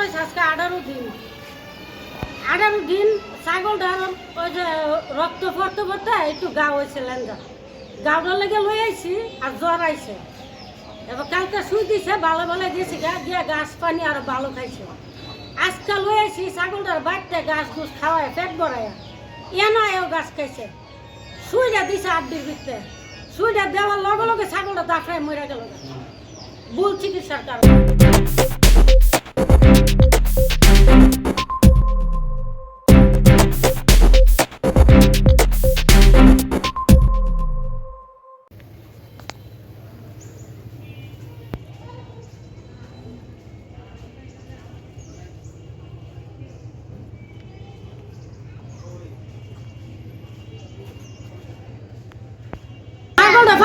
বাচ্চা আজকে আঠারো দিন। আঠারো দিন ছাগল ছাগলটার ওই যে রক্ত পড়তে পড়তে একটু গা হয়েছে লেন্দা গাউটার লেগে লই আইছি আর জ্বর আইছে। এবার কালকে শুই দিছে ভালো ভালো দিয়েছি গা দিয়ে গাছ পানি আর ভালো খাইছে। আজকে লই আইছি ছাগলটার বাড়তে গাছ গুছ খাওয়ায়, পেট ভরায়। এন এও গাছ খাইছে। শুই শুইটা দিছে আড্ডির ভিতরে। শুইটা দেওয়ার লগে লগে ছাগলটা দাফায় মরে গেল ভুল চিকিৎসার কারণে।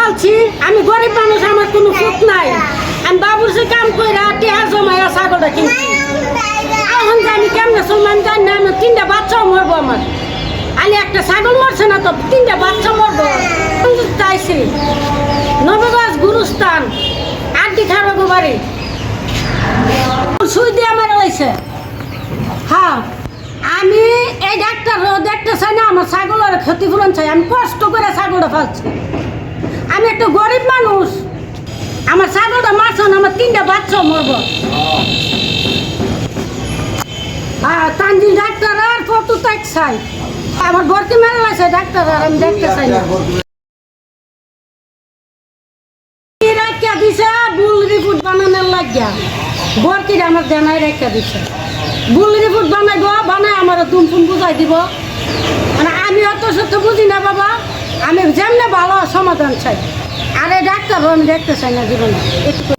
ফালছি আমি গরিব মানুষ, আমার কোনো সুখ নাই। আমি বাবুর সে কাম কইরা টেহা জমাইয়া ছাগলটা কিনছি। এখন আমি কেমনে চললাম জানি না আমার তিনটা বাচ্চাও মরবো আমার। আলি একটা ছাগল মরছে না তো তিনটা বাচ্চা মরবো। চাইছি নবগঞ্জ গুরুস্থান আড্ডি খারাপ বাড়ি। সুই দিয়ে আমার লাইছে। হ্যাঁ আমি এই ডাক্তার দেখতে চাই না, আমার ছাগলের ক্ষতিপূরণ চাই। আমি কষ্ট করে ছাগলটা ফালছি। একটা গরিব মানুষ। আমার ছাগলটা মারছ না, আমার তিনটা বাচ্চা মরবো। ডাক্তার আর কত তাক আমার ভর্তি মেলা আছে ডাক্তার আর আমি দেখতে চাই না। মানে আমি অত সত্য বুঝি না বাবা। আমি যেমনে ভালো সমাধান চাই। আরে ডাক্তার আমি দেখতে চাই না জীবনে।